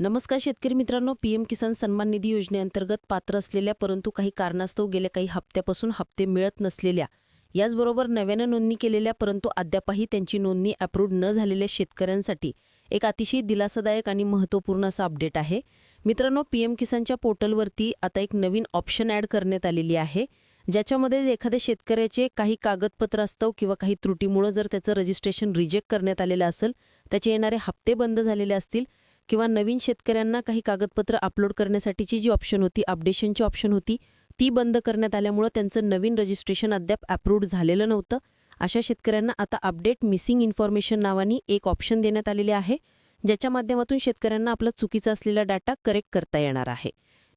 नमस्कार शेतकरी मित्रांनो पीएम किसान सन्मान निधी योजनेअंतर्गत पात्र असलेल्या परंतु काही कारणास्तव गेल्या काही हप्त्यापासून हप्ते मिळत नसलेल्या याचबरोबर नव्यानं नोंदणी केलेल्या परंतु अद्यापही त्यांची नोंदणी अप्रूव्ह न झालेल्या शेतकऱ्यांसाठी एक अतिशय दिलासादायक आणि महत्त्वपूर्ण असा अपडेट आहे. मित्रांनो पीएम किसानच्या पोर्टलवरती आता एक नवीन ऑप्शन ॲड करण्यात आलेली आहे ज्याच्यामध्ये एखाद्या शेतकऱ्याचे काही कागदपत्र असतं किंवा काही त्रुटीमुळं जर त्याचं रजिस्ट्रेशन रिजेक्ट करण्यात आलेलं असेल त्याचे येणारे हप्ते बंद झालेले असतील किंवा नवीन शेतकऱ्यांना काही कागदपत्र अपलोड करण्यासाठीची जी ऑप्शन होती अपडेशनची ऑप्शन होती ती बंद करण्यात आल्यामुळं त्यांचं नवीन रजिस्ट्रेशन अद्याप अप्रूव्ड झालेलं नव्हतं. अशा शेतकऱ्यांना आता अपडेट मिसिंग इन्फॉर्मेशन नावानी एक ऑप्शन देण्यात आलेले आहे ज्याच्या माध्यमातून शेतकऱ्यांना आपला चुकीचा असलेला डाटा करेक्ट करता येणार आहे.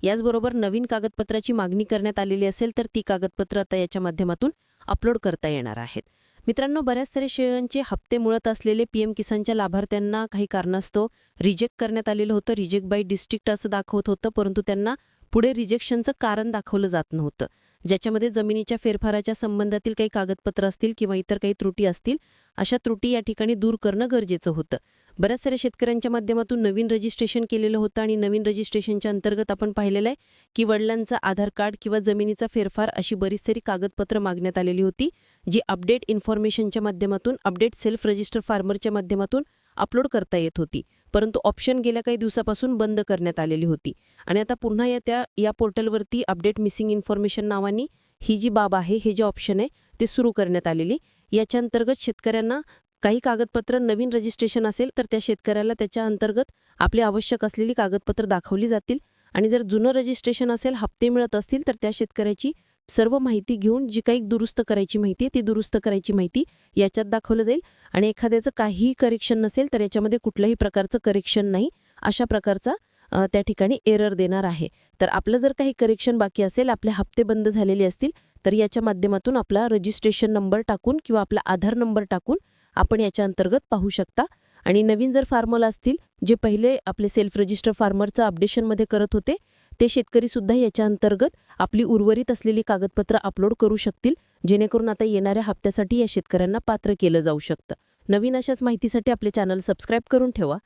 याचबरोबर नवीन कागदपत्राची मागणी करण्यात आलेली असेल तर ती कागदपत्र आता याच्या माध्यमातून अपलोड करता येणार आहेत. मित्रांनो बऱ्याच सारे शेळ्यांचे हप्ते मुळत असलेले पीएम किसानच्या लाभार्थ्यांना काही कारणास्तव रिजेक्ट करण्यात आलेलं होतं. रिजेक्ट बाय डिस्ट्रिक्ट असं दाखवत होतं परंतु त्यांना पुढे रिजेक्शनचं कारण दाखवलं जात नव्हतं. ज्याच्यामध्ये जमिनीच्या फेरफाराच्या संबंधातील काही कागदपत्र असतील किंवा इतर काही त्रुटी असतील अशा त्रुटी या ठिकाणी दूर करणं गरजेचं होतं. बऱ्याच साऱ्या शेतकऱ्यांच्या माध्यमातून नवीन रजिस्ट्रेशन केलेलं होतं आणि नवीन रजिस्ट्रेशनच्या अंतर्गत आपण पाहिलेलं आहे की वडिलांचं आधार कार्ड किंवा जमिनीचा फेरफार अशी बरीच सारी कागदपत्र मागण्यात आलेली होती जी अपडेट इन्फॉर्मेशनच्या माध्यमातून अपडेट सेल्फ रजिस्टर फार्मरच्या माध्यमातून अपलोड करता येत होती. परंतु ऑप्शन गेल्या काही दिवसापासून बंद करण्यात आलेली होती. आणि आता पुन्हा या त्या या पोर्टलवरती अपडेट मिसिंग इन्फॉर्मेशन नावानी ही जी बाब आहे हे जे ऑप्शन आहे ते सुरू करण्यात आलेली. याच्या अंतर्गत शेतकऱ्यांना काही कागदपत्र नवीन रजिस्ट्रेशन असेल तर त्या शेतकऱ्याला त्याच्या अंतर्गत आपली आवश्यक असलेली कागदपत्र दाखवली जातील. आणि जर जुनं रजिस्ट्रेशन असेल हप्ते मिळत असतील तर त्या शेतकऱ्याची सर्व माहिती घेऊन जी काही दुरुस्त करायची माहिती आहे ती दुरुस्त करायची माहिती याच्यात दाखवलं जाईल. आणि एखाद्याचं काहीही करेक्शन नसेल तर याच्यामध्ये कुठल्याही प्रकारचं करेक्शन नाही. अशा प्रकारचा त्या ठिकाणी एरर देणार आहे. तर आपलं जर काही करेक्शन बाकी असेल आपले हप्ते बंद झालेले असतील तर याच्या माध्यमातून आपला रजिस्ट्रेशन नंबर टाकून किंवा आपला आधार नंबर टाकून आपण याच्या अंतर्गत पाहू शकता. आणि नवीन जर फार्मर असतील जे पहिले आपले सेल्फ रजिस्टर फार्मरचं अपडेशनमध्ये करत होते ते शेतकरी सुद्धा याच्या अंतर्गत आपली उर्वरित असलेली कागदपत्र अपलोड करू शकतील जेणेकरून आता येणाऱ्या हप्त्यासाठी या शेतकऱ्यांना पात्र केलं जाऊ शकतं. नवीन अशाच माहितीसाठी आपले चॅनल सबस्क्राईब करून ठेवा.